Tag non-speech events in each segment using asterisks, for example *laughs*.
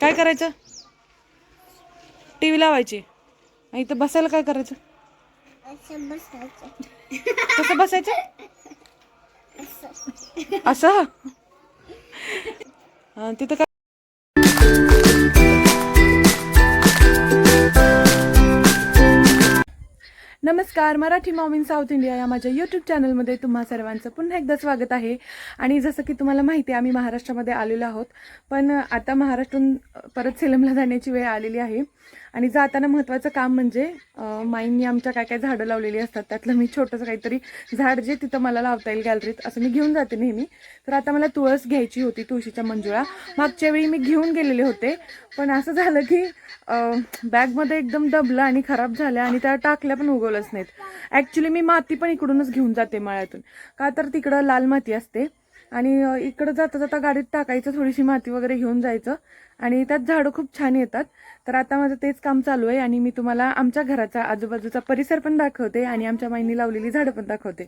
काय करायचं? T V लावायची. आणि इथं बसायला काय करायचं? कसं बसायचं? असं. तिथं काय नमस्कार Marathi mom in south India या माझ्या यूट्यूब चॅनलमध्ये तुम्हा सर्वांचं पुन्हा एकदा स्वागत आहे. आणि जसं की तुम्हाला माहिती आहे आम्ही महाराष्ट्रामध्ये आलेलो आहोत. पण आता महाराष्ट्रातून परत सेलमला जाण्याची वेळ आलेली आहे. आणि जाताना महत्त्वाचं काम म्हणजे माईंनी आमच्या काय काय झाडं लावलेली असतात त्यातलं मी छोटंसं काहीतरी झाड जे तिथं मला लावता येईल गॅलरीत असं मी घेऊन जाते नेहमी. तर आता मला तुळस घ्यायची होती तुळशीच्या मंजुळा. मागच्या वेळी मी घेऊन गेलेले होते पण असं झालं की बॅगमध्ये एकदम दबलं आणि खराब झाल्या आणि त्या टाकल्या पण उगवलंच नाहीत. ॲक्च्युली मी माती पण इकडूनच घेऊन जाते मळ्यातून. का तर तिकडं लाल माती असते. आणि इकडं जाता जाता गाडीत टाकायचं थोडीशी माती वगैरे घेऊन जायचं. आणि त्यात झाडं खूप छान येतात. तर आता माझं तेच काम चालू आहे आणि मी तुम्हाला आमच्या घराचा आजूबाजूचा परिसर पण दाखवते आणि आमच्या माईंनी लावलेली झाडं पण दाखवते.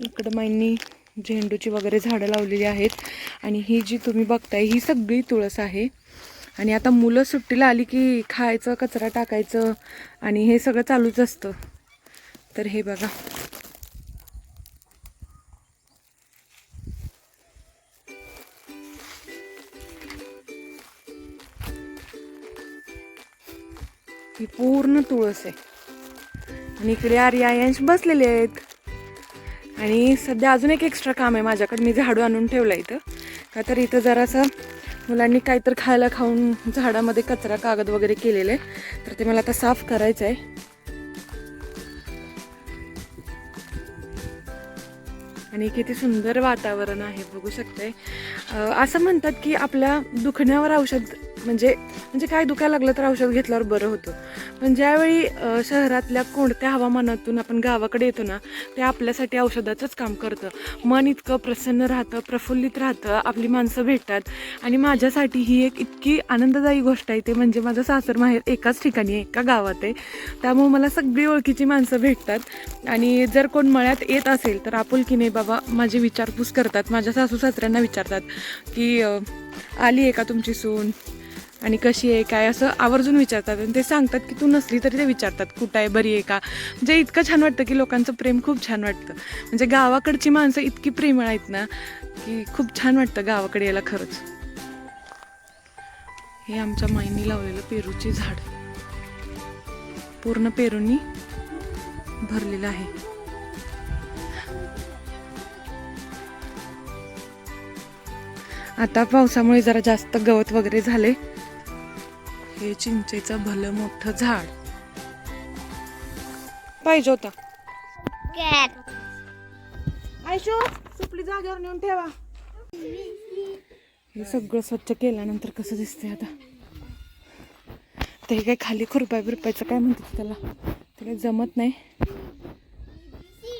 इकडं माईंनी झेंडूची वगैरे झाडं लावलेली आहेत. आणि ही जी तुम्ही बघताय ही सगळी तुळस आहे. आणि आता मुलं सुट्टीला आली की खायचं कचरा टाकायचं आणि हे सगळं चालूच असतं. तर हे बघा. ही पूर्ण तुळस आहे. आणि इकडे आर्यांश बसलेले आहेत. आणि सध्या अजून एक एक्स्ट्रा काम आहे माझ्याकडे. मी झाडू आणून ठेवलं इथं. का तर इथं जरासं मुलांनी काहीतरी खायला खाऊन झाडामध्ये कचरा कागद वगैरे केलेले आहे. तर ते मला आता साफ करायचं आहे आणि किती सुंदर वातावरण आहे बघू शकते असं म्हणतात की आपल्या दुखण्यावर औषध म्हणजे म्हणजे काय दुखायला लागलं तर औषध घेतल्यावर बरं होतं. पण ज्यावेळी शहरातल्या कोणत्या हवामानातून आपण गावाकडे येतो ना ते आपल्यासाठी औषधाचंच काम करतं. मन इतकं प्रसन्न राहतं प्रफुल्लित राहतं आपली माणसं भेटतात. आणि माझ्यासाठी ही एक इतकी आनंददायी गोष्ट आहे ते म्हणजे माझं सासर माहेर एकाच ठिकाणी आहे एका गावात आहे. त्यामुळे मला सगळी ओळखीची माणसं भेटतात. आणि जर कोण मळ्यात येत असेल तर आपुलकीने बाबा माझी विचारपूस करतात. माझ्या सासू सासऱ्यांना विचारतात की आली आहे का तुमची सून? आणि कशी आहे काय असं आवर्जून विचारतात. आणि ते सांगतात की तू नसली तरी ते विचारतात कुठं आहे बरी आहे का? म्हणजे इतकं छान वाटतं की लोकांचं प्रेम खूप छान वाटतं. म्हणजे गावाकडची माणसं इतकी प्रेमळ आहेत ना की खूप छान वाटतं गावाकडे यायला खरंच. हे आमच्या माईंनी लावलेलं पेरूची झाड. पूर्ण पेरूंनी भरलेलं आहे. आता पावसामुळे जरा जास्त गवत वगैरे झाले हे चिंचेचं भलं मोठं झाड. पाहिजे होता. आयशो सुपली जागेवर नेऊन ठेवा. हे सगळं स्वच्छ केल्यानंतर कसं दिसतंय आता? ते काय खाली खुरपाय बिरपायचं काय म्हणतात त्याला? ते काही जमत नाही.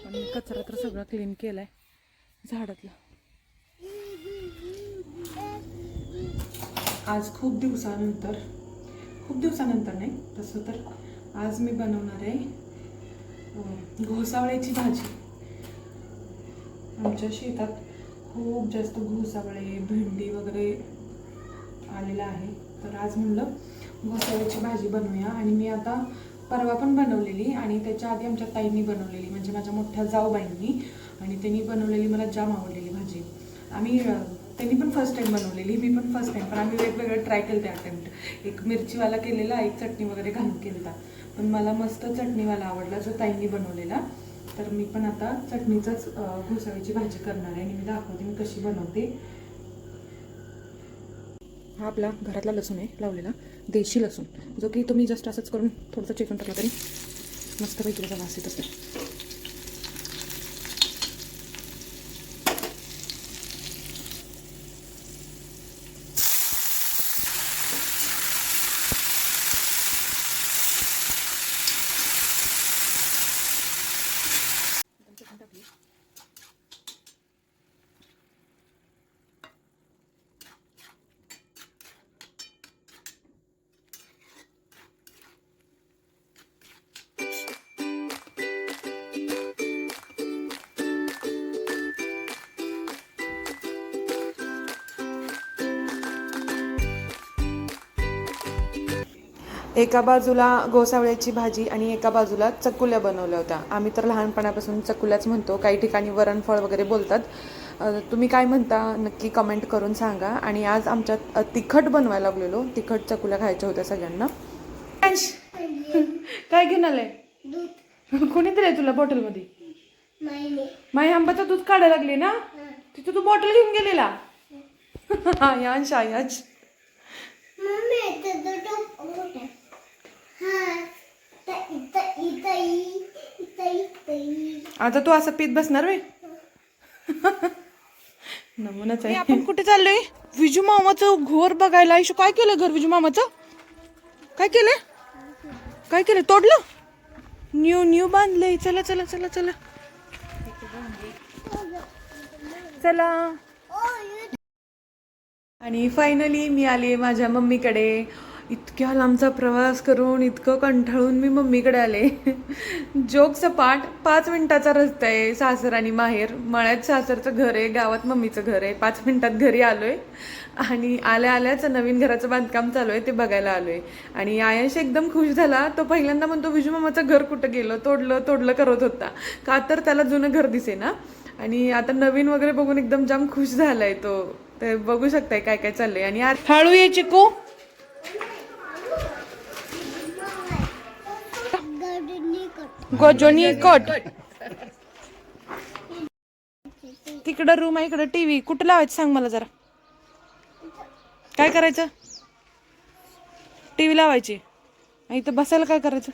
पण मी कचरा तर सगळा क्लीन केलाय झाडातला. आज खूप दिवसानंतर खूप दिवसानंतर नाही तसं तर आज मी बनवणार आहे घोसावळ्याची भाजी. आमच्या शेतात खूप जास्त घोसावळे भेंडी वगैरे आलेलं आहे. तर आज म्हणलं घोसावळ्याची भाजी बनवूया आणि मी आता परवा पण बनवलेली आणि त्याच्या आधी आमच्या ताईंनी बनवलेली म्हणजे माझ्या मोठ्या जाऊबाईंनी आणि त्यांनी बनवलेली मला जाम आवडलेली भाजी. आम्ही त्यांनी पण फर्स्ट टाईम बनवलेली मी पण फर्स्ट टाईम पण आम्ही वेगवेगळं ट्राय केलं ते अटेम्प्ट एक मिरचीवाला केलेला एक चटणी वगैरे घालून केलता. पण मला मस्त चटणीवाला आवडला जो ताईंनी बनवलेला. तर मी पण आता चटणीचाच घोसाळीची भाजी करणार आहे आणि मी दाखवते मी कशी बनवते. हा आपला घरातला लसूण आहे लावलेला. देशी लसूण. जो की तुम्ही जस्ट असंच करून थोडंसं चेकून टाकला तरी मस्तपैकी त्याचा वास येत तसं एका बाजूला गोसावळ्याची भाजी आणि एका बाजूला चकुल्या बनवल्या होत्या. आम्ही तर लहानपणापासून चकुल्याच म्हणतो. काही ठिकाणी वरणफळ वगैरे बोलतात. तुम्ही काय म्हणता? नक्की कमेंट करून सांगा. आणि आज आमच्यात तिखट बनवायला लागलेलो. तिखट चकुल्या खायच्या होत्या सगळ्यांना. काय घेऊन आलंय दूध. कोणी दिलंय तुला बॉटलमध्ये? माई आंबाचं दूध काढायला लागली ना? तिथं तू बॉटल घेऊन गेलेला? *laughs* यांश यांश आता तू असं पीत बसणार वे नमुनाच आहे. आपण कुठे चाललोय? विजू मामाचं घर बघायला. आयुष्य काय केलं घर विजू मामाचं? काय केलंय काय केलं? तोडलं? न्यू न्यू बांधलंय. चला चला चला चला. चला. आणि फायनली मी आले माझ्या मम्मीकडे. इतक्या लांबचा प्रवास करून इतकं कंटाळून मी मम्मीकडे आले. जोक सपाट पाच मिनिटाचा रस्ता आहे सासर आणि माहेर. मळ्यात सासरचं घर आहे गावात मम्मीचं घर आहे. पाच मिनिटात घरी आलो आहे आणि आल्या आल्याच नवीन घराचं बांधकाम चालू आहे ते बघायला आलो आहे आणि आयाश एकदम खुश झाला. तो पहिल्यांदा म्हणतो विजू मामाचं घर कुठं गेलं? तोडलं तोडलं करत होता. का तर त्याला जुनं घर दिसे ना. आणि आता नवीन वगैरे बघून एकदम जाम खुश झालाय तो. ते बघू शकताय काय काय चाललंय. आणि हळू ये चिकू गार्डनिंग करतो. गोजोनी कट. तिकडं रूम आहे इकडं टीव्ही कुठं लावायचं सांग मला जरा. काय करायचं? टीव्ही लावायची. आणि इथं बसायला काय करायचं?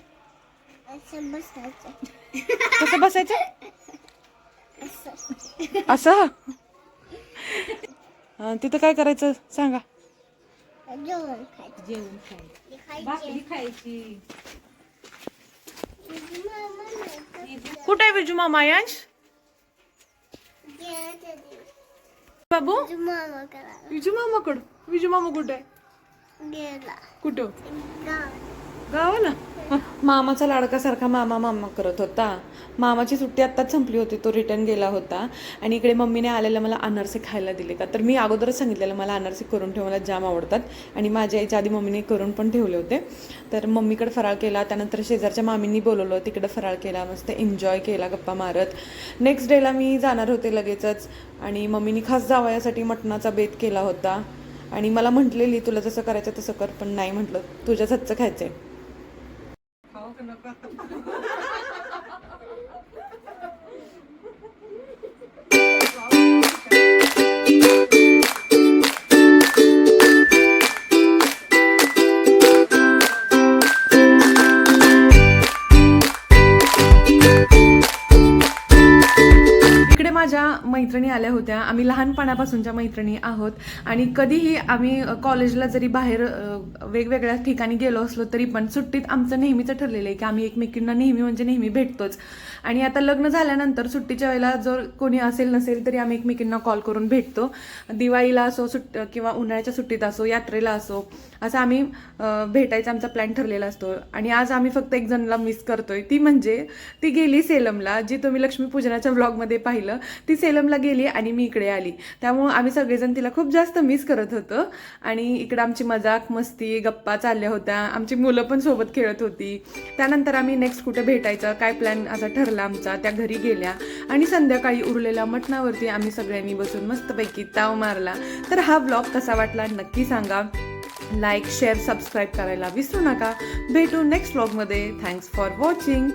असं बसायचं. कसं बसायचं? असं? असं तिथं काय करायचं सांगा. जेवण खायचं. जेवण खायचं भाकरी खायची कुठे आहे विजू मामा यांश बाबू मामा करा गाव गावाला मामाचा लाडका सारखा मामा मामा करत होता. मामाची सुट्टी आत्ताच संपली होती तो रिटर्न गेला होता. आणि इकडे मम्मीने आलेलं मला अनारसे खायला दिले का? तर मी अगोदरच सांगितलेलं मला अनारसे करून ठेव मला जाम आवडतात. आणि माझ्या आईच्या आधी मम्मीने करून पण ठेवले होते. तर मम्मीकडे फराळ केला त्यानंतर शेजारच्या मामींनी बोलवलं तिकडे फराळ केला मस्त एन्जॉय केला गप्पा मारत. नेक्स्ट डेला मी जाणार होते लगेचच. आणि मम्मीने खास जावयासाठी मटणाचा बेत केला होता. आणि मला म्हटलेली तुला जसं करायचं तसं कर पण नाही म्हटलं तुझ्याच हातचं खायचंय इकडे मैत्रिणी आल्या होत्या. आम्ही लहानपणापासूनच्या मैत्रिणी आहोत. आणि कधीही आम्ही कॉलेजला जरी बाहेर वेगवेगळ्या ठिकाणी गेलो असलो तरी पण सुट्टीत आमचं नेहमीचं ठरलेलं आहे की आम्ही एकमेकींना नेहमी म्हणजे नेहमी भेटतोच. आणि आता लग्न झाल्यानंतर सुट्टीच्या वेळेला जर कोणी असेल नसेल तरी आम्ही एकमेकींना कॉल करून भेटतो. दिवाळीला असो सुट्ट किंवा उन्हाळ्याच्या सुट्टीत असो यात्रेला असो असं आम्ही भेटायचा आमचा प्लॅन ठरलेला असतो. आणि आज आम्ही फक्त एक जणला मिस करतोय. ती म्हणजे ती गेली सेलमला जी तुम्ही लक्ष्मीपूजनाच्या ब्लॉगमध्ये पाहिलं ती सेलमला गेली आणि मी इकडे आली. त्यामुळं आम्ही सगळेजण तिला खूप जास्त मिस करत होतो. आणि इकडं आमची मजाक मस्ती गप्पा चालल्या होत्या. आमची मुलं पण सोबत खेळत होती. त्यानंतर आम्ही नेक्स्ट कुठे भेटायचं काय प्लॅन असा ठरला आमचा त्या घरी गेल्या. आणि संध्याकाळी उरलेल्या मटणावरती आम्ही सगळ्यांनी बसून मस्तपैकी ताव मारला. तर हा ब्लॉग कसा वाटला नक्की सांगा. लाईक शेअर सबस्क्राईब करायला विसरू नका. भेटू नेक्स्ट ब्लॉगमध्ये थँक्स फॉर वॉचिंग